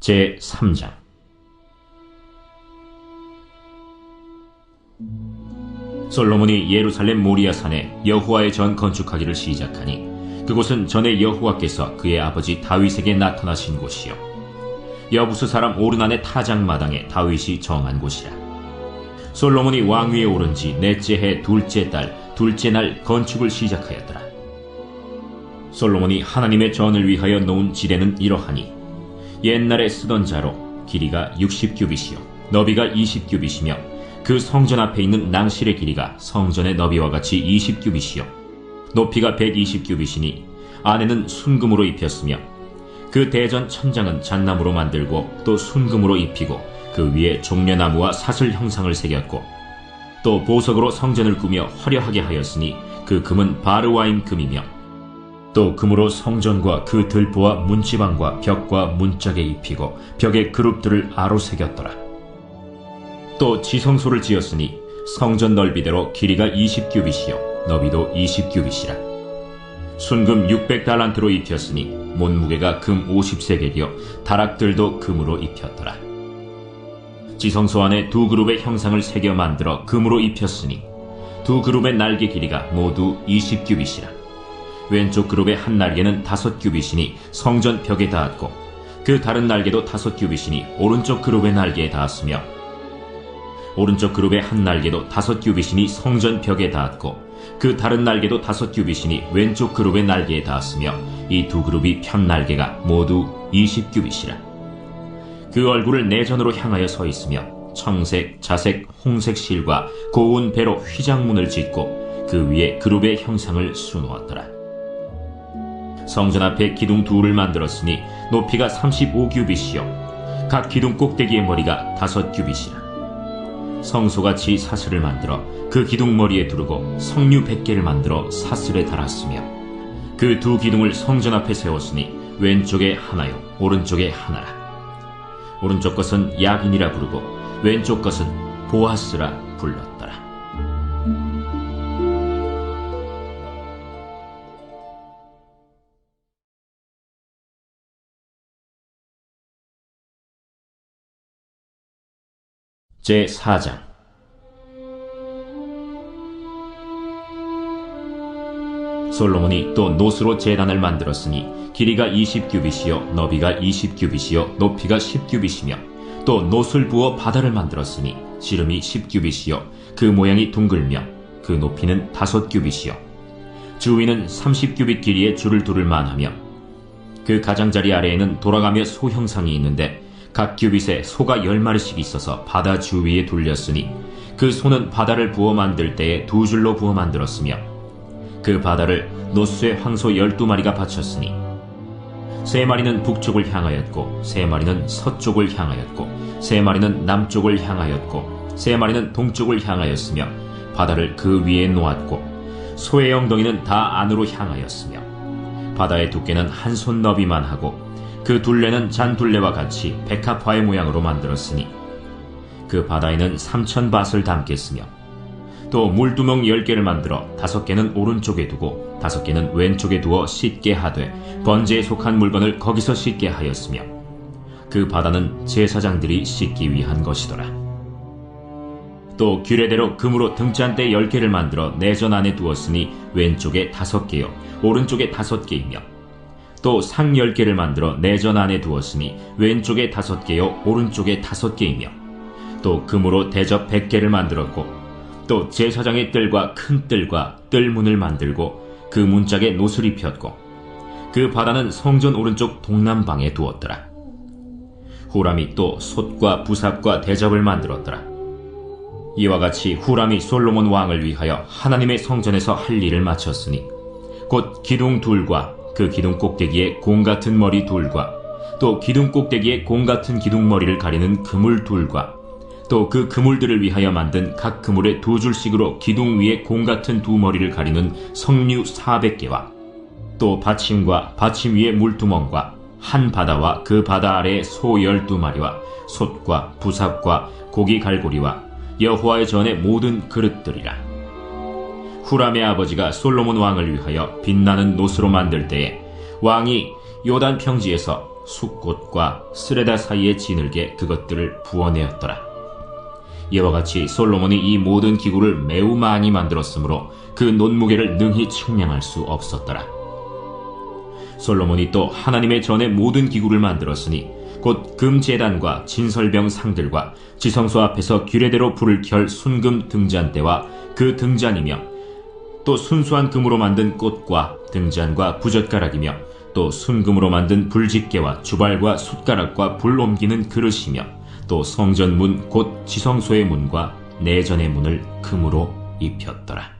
제 3장. 솔로몬이 예루살렘 모리아 산에 여호와의 전 건축하기를 시작하니 그곳은 전에 여호와께서 그의 아버지 다윗에게 나타나신 곳이요. 여부스 사람 오르난의 타작 마당에 다윗이 정한 곳이라. 솔로몬이 왕위에 오른 지 넷째 해 둘째 달 둘째 날 건축을 시작하였더라. 솔로몬이 하나님의 전을 위하여 놓은 지대는 이러하니 옛날에 쓰던 자로 길이가 60규빗이요. 너비가 20규빗이며 그 성전 앞에 있는 낭실의 길이가 성전의 너비와 같이 20규빗이요. 높이가 120규빗이니 안에는 순금으로 입혔으며 그 대전 천장은 잣나무로 만들고 또 순금으로 입히고 그 위에 종려나무와 사슬 형상을 새겼고 또 보석으로 성전을 꾸며 화려하게 하였으니 그 금은 바르와임 금이며 또 금으로 성전과 그 들보와 문지방과 벽과 문짝에 입히고 벽에 그룹들을 아로 새겼더라. 또 지성소를 지었으니 성전 넓이대로 길이가 20규빗이요 너비도 20규빗이라. 순금 600달란트로 입혔으니 몸무게가 금 50세겔이요 다락들도 금으로 입혔더라. 지성소 안에 두 그룹의 형상을 새겨 만들어 금으로 입혔으니 두 그룹의 날개 길이가 모두 20규빗이라. 왼쪽 그룹의 한 날개는 다섯 규빗이니 성전 벽에 닿았고 그 다른 날개도 다섯 규빗이니 오른쪽 그룹의 날개에 닿았으며 오른쪽 그룹의 한 날개도 다섯 규빗이니 성전 벽에 닿았고 그 다른 날개도 다섯 규빗이니 왼쪽 그룹의 날개에 닿았으며 이 두 그룹이 편 날개가 모두 이십 규빗이라 그 얼굴을 내전으로 향하여 서 있으며 청색, 자색, 홍색 실과 고운 배로 휘장문을 짓고 그 위에 그룹의 형상을 수놓았더라. 성전 앞에 기둥 둘을 만들었으니 높이가 35규빗이요. 각 기둥 꼭대기의 머리가 다섯 규빗이라. 성소같이 사슬을 만들어 그 기둥 머리에 두르고 성류 100개를 만들어 사슬에 달았으며 그 두 기둥을 성전 앞에 세웠으니 왼쪽에 하나요 오른쪽에 하나라. 오른쪽 것은 야긴이라 부르고 왼쪽 것은 보아스라 불렀더 제 4장. 솔로몬이 또 노스로 제단을 만들었으니 길이가 20규빗이요 너비가 20규빗이요 높이가 10규빗이며 또 노술 부어 바다를 만들었으니 지름이 10규빗이요 그 모양이 둥글며 그 높이는 5규빗이요. 주위는 30규빗 길이의 줄을 두를 만하며 그 가장자리 아래에는 돌아가며 소 형상이 있는데 각 규빗에 소가 열 마리씩 있어서 바다 주위에 둘렸으니 그 소는 바다를 부어 만들 때에 두 줄로 부어 만들었으며 그 바다를 노스의 황소 열두 마리가 바쳤으니 세 마리는 북쪽을 향하였고 세 마리는 서쪽을 향하였고 세 마리는 남쪽을 향하였고 세 마리는 동쪽을 향하였으며 바다를 그 위에 놓았고 소의 엉덩이는 다 안으로 향하였으며 바다의 두께는 한 손 너비만 하고 그 둘레는 잔둘레와 같이 백합화의 모양으로 만들었으니 그 바다에는 삼천 밭을 담겠으며 또 물두멍 열 개를 만들어 다섯 개는 오른쪽에 두고 다섯 개는 왼쪽에 두어 씻게 하되 번제에 속한 물건을 거기서 씻게 하였으며 그 바다는 제사장들이 씻기 위한 것이더라. 또 규례대로 금으로 등잔대 열 개를 만들어 내전 안에 두었으니 왼쪽에 다섯 개요 오른쪽에 다섯 개이며 또상열 개를 만들어 내전 안에 두었으니 왼쪽에 다섯 개요 오른쪽에 다섯 개이며 또 금으로 대접 백 개를 만들었고 또 제사장의 뜰과 큰 뜰과 뜰문을 만들고 그 문짝에 노슬 입혔고 그 바다는 성전 오른쪽 동남방에 두었더라. 후람이 또 솥과 부삽과 대접을 만들었더라. 이와 같이 후람이 솔로몬 왕을 위하여 하나님의 성전에서 할 일을 마쳤으니 곧 기둥 둘과 그 기둥 꼭대기에 공 같은 머리 둘과 또 기둥 꼭대기에 공 같은 기둥 머리를 가리는 그물 둘과 또 그 그물들을 위하여 만든 각 그물의 두 줄씩으로 기둥 위에 공 같은 두 머리를 가리는 석류 400개와 또 받침과 받침 위에 물두멍과 한 바다와 그 바다 아래 소 12마리와 솥과 부삽과 고기 갈고리와 여호와의 전의 모든 그릇들이라. 후람의 아버지가 솔로몬 왕을 위하여 빛나는 노스로 만들 때에 왕이 요단 평지에서 숫꽃과 스레다 사이에 지늘게 그것들을 부어내었더라. 이와 같이 솔로몬이 이 모든 기구를 매우 많이 만들었으므로 그 논무게를 능히 측량할 수 없었더라. 솔로몬이 또 하나님의 전에 모든 기구를 만들었으니 곧 금제단과 진설병 상들과 지성소 앞에서 규례대로 불을 켤 순금 등잔대와 그 등잔이며 또 순수한 금으로 만든 꽃과 등잔과 부젓가락이며 또 순금으로 만든 불집게와 주발과 숟가락과 불 옮기는 그릇이며 또 성전 문 곧 지성소의 문과 내전의 문을 금으로 입혔더라.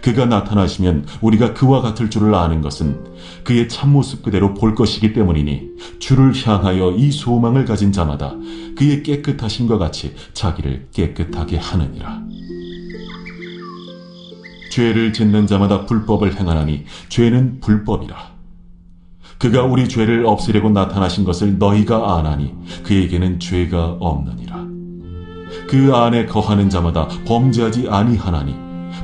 그가 나타나시면 우리가 그와 같을 줄을 아는 것은 그의 참모습 그대로 볼 것이기 때문이니 주를 향하여 이 소망을 가진 자마다 그의 깨끗하심과 같이 자기를 깨끗하게 하느니라. 죄를 짓는 자마다 불법을 행하나니 죄는 불법이라. 그가 우리 죄를 없애려고 나타나신 것을 너희가 아나니 그에게는 죄가 없느니라. 그 안에 거하는 자마다 범죄하지 아니하나니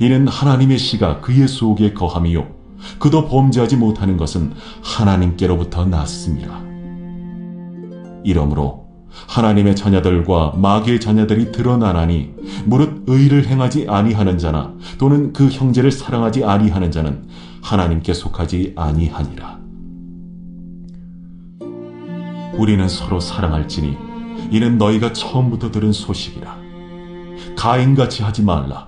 이는 하나님의 씨가 그의 속에 거함이요 그도 범죄하지 못하는 것은 하나님께로부터 났습니다. 이러므로 하나님의 자녀들과 마귀의 자녀들이 드러나나니 무릇 의를 행하지 아니하는 자나 또는 그 형제를 사랑하지 아니하는 자는 하나님께 속하지 아니하니라. 우리는 서로 사랑할지니 이는 너희가 처음부터 들은 소식이라. 가인같이 하지 말라.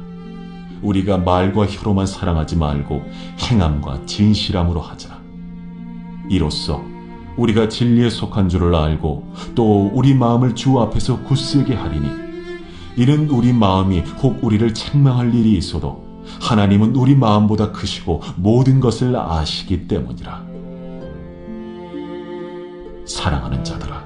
우리가 말과 혀로만 사랑하지 말고 행함과 진실함으로 하자. 이로써 우리가 진리에 속한 줄을 알고 또 우리 마음을 주 앞에서 굳세게 하리니 이는 우리 마음이 혹 우리를 책망할 일이 있어도 하나님은 우리 마음보다 크시고 모든 것을 아시기 때문이라. 사랑하는 자들아,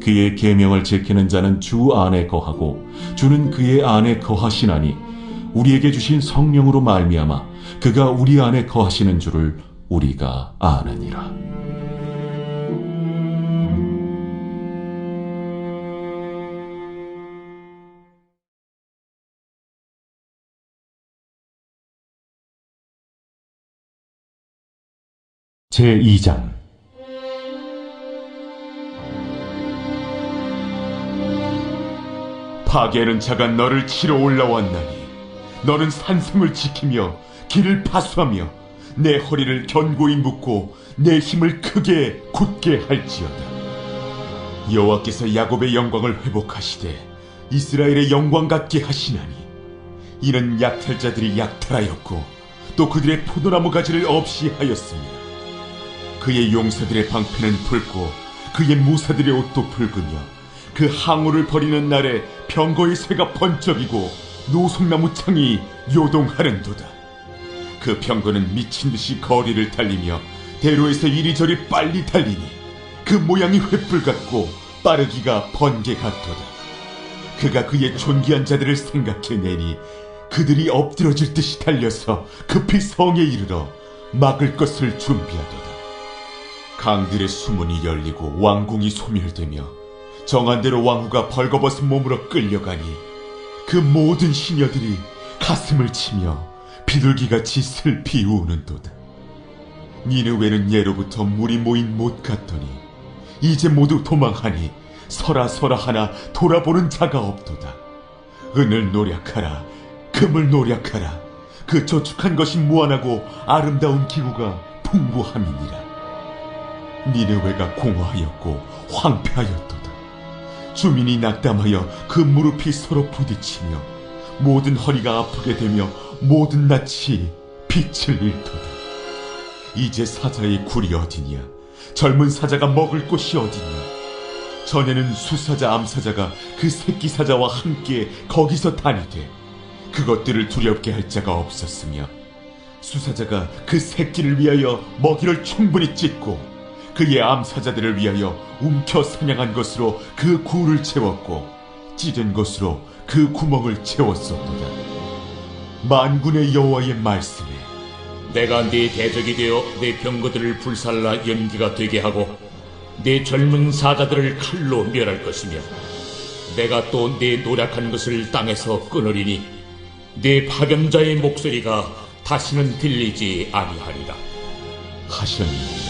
그의 계명을 지키는 자는 주 안에 거하고 주는 그의 안에 거하시나니 우리에게 주신 성령으로 말미암아 그가 우리 안에 거하시는 줄을 우리가 아느니라. 제2장 파괴하는 자가 너를 치러 올라왔나니 너는 산성을 지키며 길을 파수하며 내 허리를 견고히 묶고 내 힘을 크게 굳게 할지어다. 여호와께서 야곱의 영광을 회복하시되 이스라엘의 영광 같게 하시나니 이는 약탈자들이 약탈하였고 또 그들의 포도나무 가지를 없이 하였습니다 그의 용사들의 방패는 붉고 그의 무사들의 옷도 붉으며 그 항우를 버리는 날에 병거의 새가 번쩍이고 노송나무 창이 요동하는도다. 그 병거는 미친 듯이 거리를 달리며 대로에서 이리저리 빨리 달리니 그 모양이 횃불 같고 빠르기가 번개 같도다. 그가 그의 존귀한 자들을 생각해내니 그들이 엎드러질 듯이 달려서 급히 성에 이르러 막을 것을 준비하도다. 강들의 수문이 열리고 왕궁이 소멸되며 정한 대로 왕후가 벌거벗은 몸으로 끌려가니 그 모든 시녀들이 가슴을 치며 비둘기같이 슬피 우는도다. 니느웨는 예로부터 물이 모인 못 같더니 이제 모두 도망하니 서라 서라 하나 돌아보는 자가 없도다. 은을 노력하라, 금을 노력하라. 그 저축한 것이 무한하고 아름다운 기구가 풍부함이니라. 니느웨가 공허하였고 황폐하였도다. 주민이 낙담하여 그 무릎이 서로 부딪히며 모든 허리가 아프게 되며 모든 낯이 빛을 잃도다. 이제 사자의 굴이 어디냐? 젊은 사자가 먹을 곳이 어디냐? 전에는 수사자 암사자가 그 새끼 사자와 함께 거기서 다니되 그것들을 두렵게 할 자가 없었으며 수사자가 그 새끼를 위하여 먹이를 충분히 찢고 그의 암사자들을 위하여 움켜 사냥한 것으로 그 굴을 채웠고 찢은 것으로 그 구멍을 채웠었도다. 만군의 여호와의 말씀에 내가 네 대적이 되어 내 병거들을 불살라 연기가 되게 하고 내 젊은 사자들을 칼로 멸할 것이며 내가 또내 노력한 것을 땅에서 끊으리니 내 파견자의 목소리가 다시는 들리지 아니하리라 하셨느니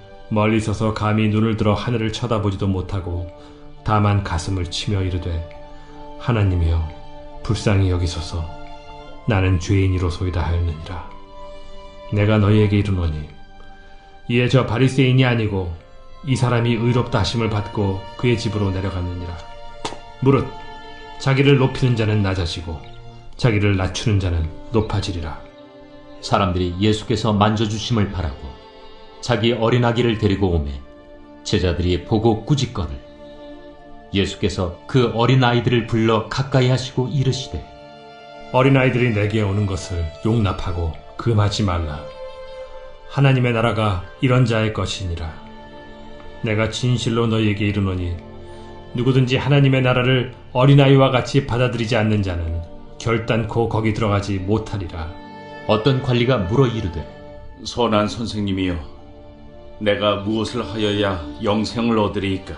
멀리 서서 감히 눈을 들어 하늘을 쳐다보지도 못하고 다만 가슴을 치며 이르되 하나님이여 불쌍히 여기소서 나는 죄인이로소이다 하였느니라. 내가 너희에게 이르노니 이에 저 바리새인이 아니고 이 사람이 의롭다 하심을 받고 그의 집으로 내려갔느니라. 무릇 자기를 높이는 자는 낮아지고 자기를 낮추는 자는 높아지리라. 사람들이 예수께서 만져주심을 바라고 자기 어린아기를 데리고 오매 제자들이 보고 꾸짖거늘 예수께서 그 어린아이들을 불러 가까이 하시고 이르시되 어린아이들이 내게 오는 것을 용납하고 금하지 말라. 하나님의 나라가 이런 자의 것이니라. 내가 진실로 너희에게 이르노니 누구든지 하나님의 나라를 어린아이와 같이 받아들이지 않는 자는 결단코 거기 들어가지 못하리라. 어떤 관리가 물어 이르되 선한 선생님이여, 내가 무엇을 하여야 영생을 얻으리이까?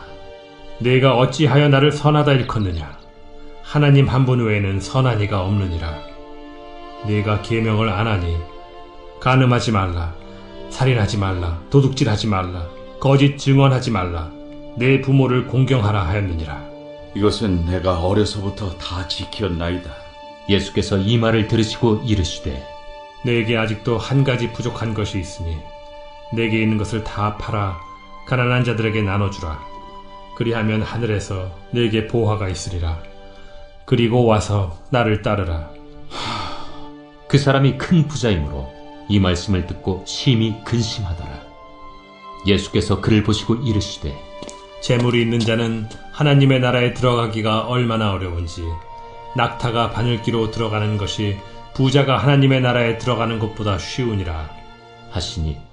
내가 어찌하여 나를 선하다 일컫느냐? 하나님 한 분 외에는 선한 이가 없느니라. 내가 계명을 안 하니 간음하지 말라, 살인하지 말라, 도둑질하지 말라, 거짓 증언하지 말라, 내 부모를 공경하라 하였느니라. 이것은 내가 어려서부터 다 지켰나이다. 예수께서 이 말을 들으시고 이르시되 내게 아직도 한 가지 부족한 것이 있으니 내게 있는 것을 다 팔아 가난한 자들에게 나눠주라. 그리하면 하늘에서 내게 보화가 있으리라. 그리고 와서 나를 따르라. 그 사람이 큰 부자이므로 이 말씀을 듣고 심히 근심하더라. 예수께서 그를 보시고 이르시되 재물이 있는 자는 하나님의 나라에 들어가기가 얼마나 어려운지 낙타가 바늘기로 들어가는 것이 부자가 하나님의 나라에 들어가는 것보다 쉬우니라. 하시니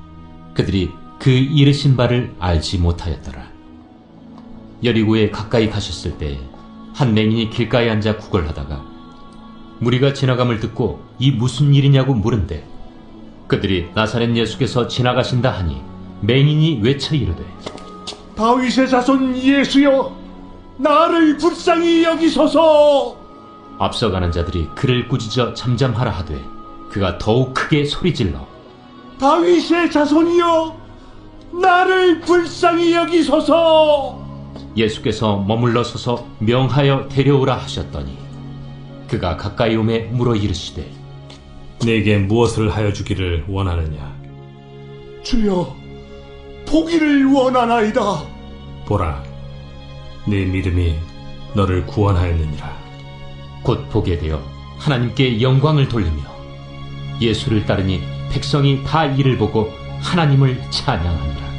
그들이 그 이르신 바를 알지 못하였더라. 여리고에 가까이 가셨을 때 한 맹인이 길가에 앉아 구걸하다가 무리가 지나감을 듣고 이 무슨 일이냐고 물은데 그들이 나사렛 예수께서 지나가신다 하니 맹인이 외쳐 이르되 다윗의 자손 예수여 나를 불쌍히 여기소서 앞서가는 자들이 그를 꾸짖어 잠잠하라 하되 그가 더욱 크게 소리질러 다윗의 자손이여 나를 불쌍히 여기소서 예수께서 머물러 서서 명하여 데려오라 하셨더니 그가 가까이 오매 물어 이르시되 내게 무엇을 하여 주기를 원하느냐? 주여 보기를 원하나이다 보라, 내 믿음이 너를 구원하였느니라. 곧 보게 되어 하나님께 영광을 돌리며 예수를 따르니 백성이 다 이를 보고 하나님을 찬양하니라